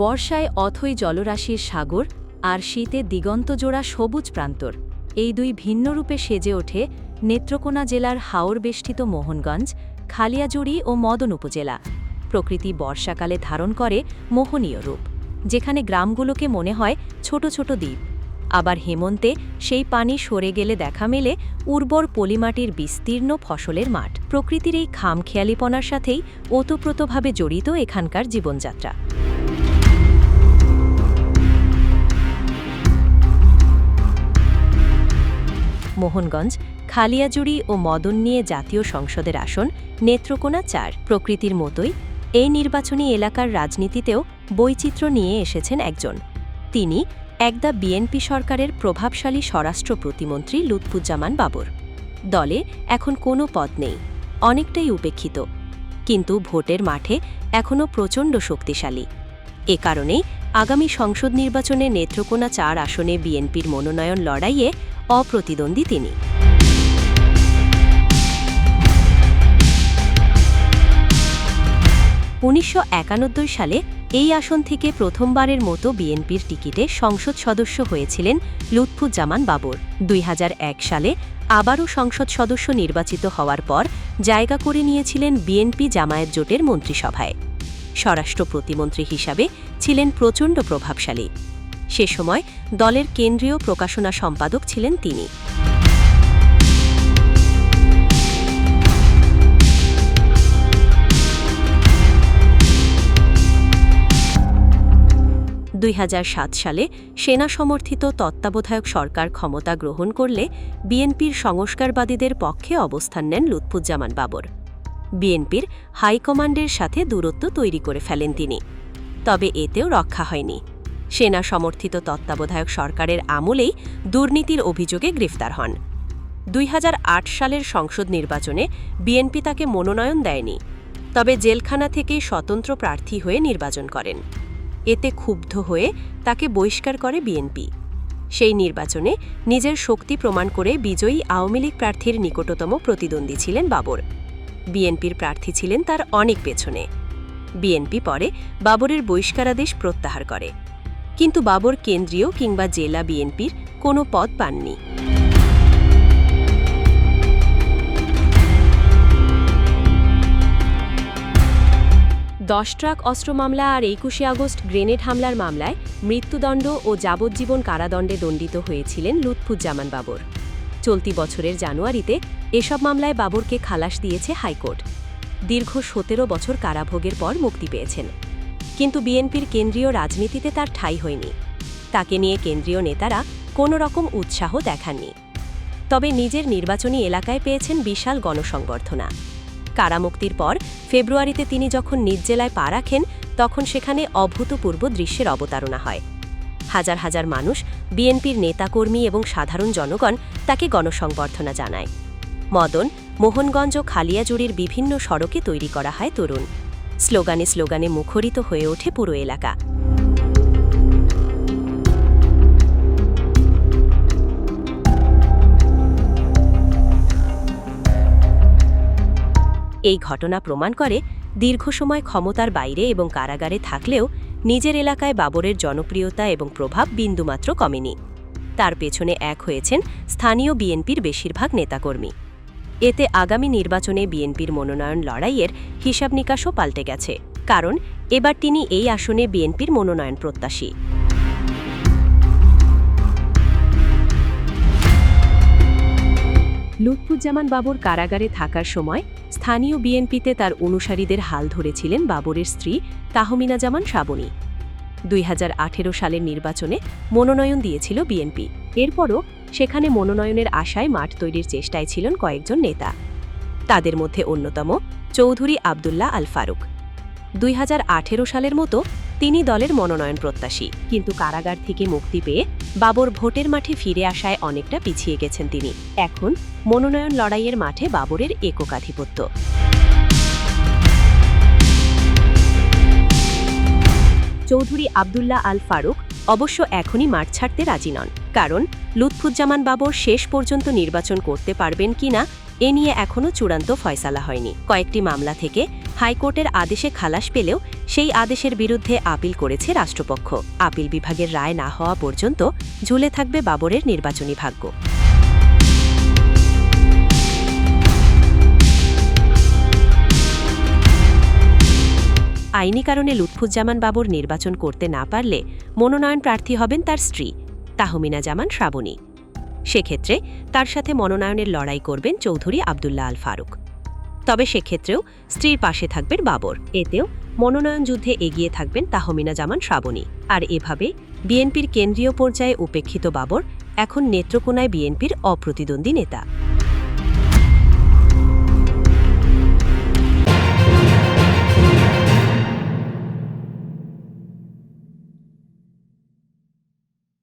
বর্ষায় অথই জলরাশির সাগর আর শীতে দিগন্তজোড়া সবুজ প্রান্তর। এই দুই ভিন্ন রূপে সেজে ওঠে নেত্রকোনা জেলার হাওর বেষ্টিত মোহনগঞ্জ, খালিয়াজুড়ি ও মদন উপজেলা। প্রকৃতি বর্ষাকালে ধারণ করে মোহনীয় রূপ, যেখানে গ্রামগুলোকে মনে হয় ছোট ছোট দ্বীপ। আবার হেমন্তে সেই পানি সরে গেলে দেখা মেলে উর্বর পলিমাটির বিস্তীর্ণ ফসলের মাঠ। প্রকৃতির এই খামখেয়ালিপনার সাথেই ওতপ্রোতভাবে জড়িত এখানকার জীবনযাত্রা। মোহনগঞ্জ, খালিয়াজুড়ি ও মদন নিয়ে জাতীয় সংসদের আসন, নেত্রকোনা চার। প্রকৃতির মতোই এই নির্বাচনী এলাকার রাজনীতিতেও বৈচিত্র্য নিয়ে এসেছেন একজন। তিনি একদা বিএনপি সরকারের প্রভাবশালী স্বরাষ্ট্র প্রতিমন্ত্রী লুৎফুজ্জামান বাবর। দলে এখন কোনো পদ নেই, অনেকটাই উপেক্ষিত। কিন্তু ভোটের মাঠে এখনও প্রচণ্ড শক্তিশালী। এ কারণেই আগামী সংসদ নির্বাচনে নেত্রকোনা চার আসনে বিএনপির মনোনয়ন লড়াইয়ে অপ্রতিদ্বন্দ্বী তিনি। উনিশশো একানব্বই সালে এই আসন থেকে প্রথমবারের মতো বিএনপির টিকিটে সংসদ সদস্য হয়েছিলেন লুৎফুজ্জামান বাবর। দুই হাজার এক সালে আবারও সংসদ সদস্য নির্বাচিত হওয়ার পর জায়গা করে নিয়েছিলেন বিএনপি জামায়াত জোটের মন্ত্রিসভায়। স্বরাষ্ট্র প্রতিমন্ত্রী হিসাবে ছিলেন প্রচণ্ড প্রভাবশালী। সে সময় দলের কেন্দ্রীয় প্রকাশনা সম্পাদক ছিলেন তিনি। দুই হাজার সাত সালে সেনা সমর্থিত তত্ত্বাবধায়ক সরকার ক্ষমতা গ্রহণ করলে বিএনপির সংস্কারবাদীদের পক্ষে অবস্থান নেন লুৎফুজ্জামান বাবর। বিএনপির হাইকমান্ডের সাথে দূরত্ব তৈরি করে ফেলেন তিনি। তবে এতেও রক্ষা হয়নি। সেনা সমর্থিত তত্ত্বাবধায়ক সরকারের আমলেই দুর্নীতির অভিযোগে গ্রেফতার হন। দুই হাজার আট সালের সংসদ নির্বাচনে বিএনপি তাকে মনোনয়ন দেয়নি, তবে জেলখানা থেকেই স্বতন্ত্র প্রার্থী হয়ে নির্বাচন করেন। এতে ক্ষুব্ধ হয়ে তাকে বহিষ্কার করে বিএনপি। সেই নির্বাচনে নিজের শক্তি প্রমাণ করে বিজয়ী আওয়ামী লীগ প্রার্থীর নিকটতম প্রতিদ্বন্দ্বী ছিলেন বাবর। বিএনপির প্রার্থী ছিলেন তার অনেক পেছনে। বিএনপি পরে বাবরের বহিষ্কারাদেশ প্রত্যাহার করে। কিন্তু বাবর কেন্দ্রীয় কিংবা জেলা বিএনপির কোনো পদ পাননি। দশ ট্রাক অস্ত্র মামলা আর একুশে আগস্ট গ্রেনেড হামলার মামলায় মৃত্যুদণ্ড ও যাবজ্জীবন কারাদণ্ডে দণ্ডিত হয়েছিলেন লুৎফুজ্জামান বাবর। চলতি বছরের জানুয়ারিতে এসব মামলায় বাবরকে খালাস দিয়েছে হাইকোর্ট। দীর্ঘ সতেরো বছর কারাভোগের পর মুক্তি পেয়েছেন। কিন্তু বিএনপির কেন্দ্রীয় রাজনীতিতে তার ঠাঁই হয়নি। তাকে নিয়ে কেন্দ্রীয় নেতারা কোনো রকম উৎসাহ দেখাননি। তবে নিজের নির্বাচনী এলাকায় পেয়েছেন বিশাল গণসংবর্ধনা। কারামুক্তির পর ফেব্রুয়ারিতে তিনি যখন নিজ জেলায় পা রাখেন, তখন সেখানে অভূতপূর্ব দৃশ্যের অবতারণা হয়। হাজার হাজার মানুষ বিএনপির নেতাকর্মী এবং সাধারণ জনগণ তাকে গণসংবর্ধনা জানায়। মদন, মোহনগঞ্জ ও খালিয়াজুড়ির বিভিন্ন সড়কে তৈরি করা হয় তরুণ। স্লোগানে স্লোগানে মুখরিত হয়ে ওঠে পুরো এলাকা। এই ঘটনা প্রমাণ করে দীর্ঘ সময় ক্ষমতার বাইরে এবং কারাগারে থাকলেও নিজের এলাকায় বাবরের জনপ্রিয়তা এবং প্রভাব বিন্দুমাত্র কমেনি। তার পেছনে এক হয়েছেন স্থানীয় বিএনপির বেশিরভাগ নেতাকর্মী। এতে আগামী নির্বাচনে বিএনপির মনোনয়ন লড়াইয়ের হিসাব নিকাশও পাল্টে গেছে, কারণ এবার তিনি এই আসনে বিএনপির মনোনয়ন প্রত্যাশী। লুৎফুজ্জামান বাবর কারাগারে থাকার সময় স্থানীয় বিএনপিতে তার অনুসারীদের হাল ধরেছিলেন বাবরের স্ত্রী তাহমিনা জামান শ্রাবণী দুই হাজার আঠেরো সালের নির্বাচনে মনোনয়ন দিয়েছিল বিএনপি। এরপরও সেখানে মনোনয়নের আশায় মাঠ তৈরির চেষ্টায় ছিলেন কয়েকজন নেতা। তাদের মধ্যে অন্যতম চৌধুরী আবদুল্লাহ আল ফারুক দুই হাজার আঠেরো সালের মতো তিনি দলের মনোনয়ন প্রত্যাশী, কিন্তু কারাগার থেকে মুক্তি পেয়ে বাবর ভোটের মাঠে ফিরে আসায় অনেকটা পিছিয়ে গেছেন তিনি। এখন মনোনয়ন লড়াইয়ের মাঠে বাবরের এককাধিপত্য চৌধুরী আবদুল্লাহ আল ফারুক অবশ্য এখনই মাঠ ছাড়তে রাজি নন। কারণ লুৎফুজ্জামান বাবর শেষ পর্যন্ত নির্বাচন করতে পারবেন কিনা এ নিয়ে এখনও চূড়ান্ত ফয়সালা হয়নি। কয়েকটি মামলা থেকে হাইকোর্টের আদেশে খালাস পেলেও সেই আদেশের বিরুদ্ধে আপিল করেছে রাষ্ট্রপক্ষ। আপিল বিভাগের রায় না হওয়া পর্যন্ত ঝুলে থাকবে বাবরের নির্বাচনী ভাগ্য। আইনি কারণে লুৎফুজ্জামান বাবর নির্বাচন করতে না পারলে মনোনয়ন প্রার্থী হবেন তার স্ত্রী, তাহমিনা জামান শ্রাবণী। সেক্ষেত্রে তার সাথে মনোনয়নের লড়াই করবেন চৌধুরী আবদুল্লাহ আল ফারুক। তবে সেক্ষেত্রেও স্ত্রীর পাশে থাকবেন বাবর। এতেও মনোনয়ন যুদ্ধে এগিয়ে থাকবেন তাহমিনা জামান শ্রাবণী। আর এভাবে বিএনপির কেন্দ্রীয় পর্যায়ে উপেক্ষিত বাবর এখন নেত্রকোনায় বিএনপির অপ্রতিদ্বন্দ্বী নেতা।